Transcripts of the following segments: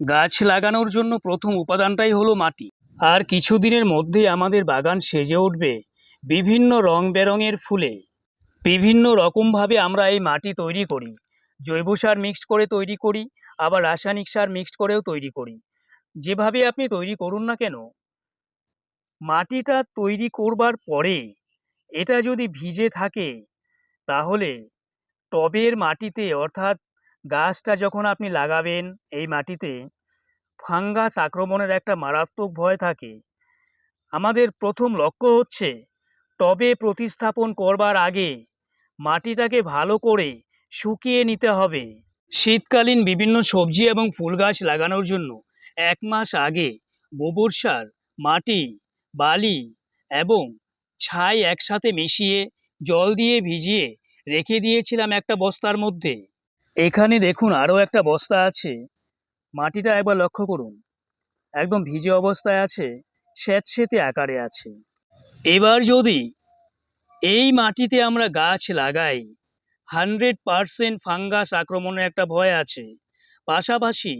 গাছ লাগানোর জন্য প্রথম উপাদানটাই হলো মাটি। আর কিছুদিনের মধ্যেই আমাদের বাগান সেজে উঠবে বিভিন্ন রং বেরঙের ফুলে। বিভিন্ন রকমভাবে আমরা এই মাটি তৈরি করি। জৈব সার মিক্সড করে তৈরি করি, আবার রাসায়নিক সার মিক্সড করেও তৈরি করি। যেভাবে আপনি তৈরি করুন না কেন, মাটিটা তৈরি করবার পরে এটা যদি ভিজে থাকে, তাহলে টবের মাটিতে অর্থাৎ গাছটা যখন আপনি লাগাবেন এই মাটিতে, ফাঙ্গাস আক্রমণের একটা মারাত্মক ভয় থাকে। আমাদের প্রথম লক্ষ্য হচ্ছে টবে প্রতিস্থাপন করবার আগে মাটিটাকে ভালো করে শুকিয়ে নিতে হবে। শীতকালীন বিভিন্ন সবজি এবং ফুল গাছ লাগানোর জন্য এক মাস আগে গোবর সার, মাটি, বালি এবং ছাই একসাথে মিশিয়ে জল দিয়ে ভিজিয়ে রেখে দিয়েছিলাম একটা বস্তার মধ্যে। এখানে দেখুন আরও একটা বস্তা আছে। মাটিটা একবার লক্ষ্য করুন। একদম ভিজে অবস্থায় আছে, স্যাঁতসেঁতে আকারে আছে। এবার যদি এই মাটিতে আমরা গাছ লাগাই, হান্ড্রেড পারসেন্ট ফাঙ্গাস আক্রমণের একটা ভয় আছে। পাশাপাশি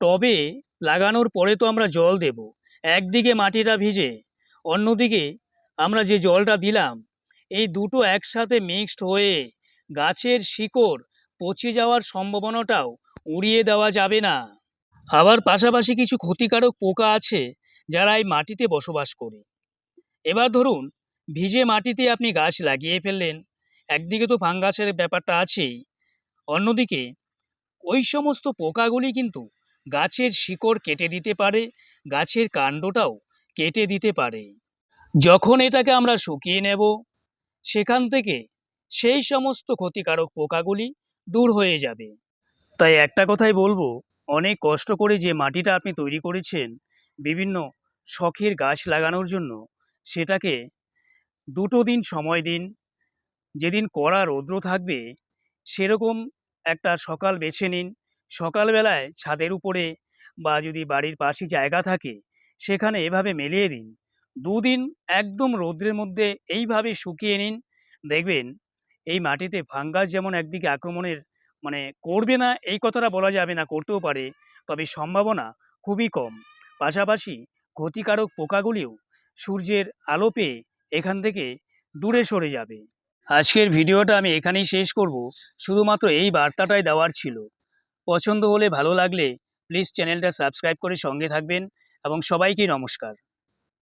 টবে লাগানোর পরে তো আমরা জল দেব। একদিকে মাটিটা ভিজে, অন্যদিকে আমরা যে জলটা দিলাম, এই দুটো একসাথে মিক্সড হয়ে গাছের শিকড় পচে যাওয়ার সম্ভাবনাটাও উড়িয়ে দেওয়া যাবে না। আবার পাশাপাশি কিছু ক্ষতিকারক পোকা আছে যারা এই মাটিতে বসবাস করে। এবার ধরুন, ভিজে মাটিতে আপনি গাছ লাগিয়ে ফেললেন, একদিকে তো ফাঙ্গাসের ব্যাপারটা আছেই, অন্যদিকে ওই সমস্ত পোকাগুলি কিন্তু গাছের শিকড় কেটে দিতে পারে, গাছের কাণ্ডটাও কেটে দিতে পারে। যখন এটাকে আমরা শুকিয়ে নেব, সেখান থেকে সেই সমস্ত ক্ষতিকারক পোকাগুলি দূর হয়ে যাবে। তাই একটা কথাই বলব, অনেক কষ্ট করে যে মাটিটা আপনি তৈরি করেছেন, বিভিন্ন শখের গাছ লাগানোর জন্য, সেটাকে দুটো দিন সময় দিন, যেদিন কড়া রৌদ্র থাকবে, সেরকম একটা সকাল বেছে নিন। সকালবেলায় ছাদের উপরে বা যদি বাড়ির পাশে জায়গা থাকে, সেখানে এভাবে মেলিয়ে দিন। দুদিন একদম রৌদ্রের মধ্যে এইভাবে শুকিয়ে নিন। দেখবেন এই মাটিতে ফাঙ্গাস যেমন একদিকে আক্রমণের মানে করবে না, এই কথাটা বলা যাবে না, করতেও পারে। তবে সম্ভাবনা খুবই কম। পাশাপাশি ক্ষতিকারক পোকাগুলিও সূর্যের আলো পেয়ে এখান থেকে দূরে সরে যাবে। আজকের ভিডিওটা আমি এখানেই শেষ করব। শুধুমাত্র এই বার্তাটাই দেওয়ার ছিল। পছন্দ হলে ভালো লাগলে প্লিজ চ্যানেলটা সাবস্ক্রাইব করে সঙ্গে থাকবেন এবং সবাইকে নমস্কার।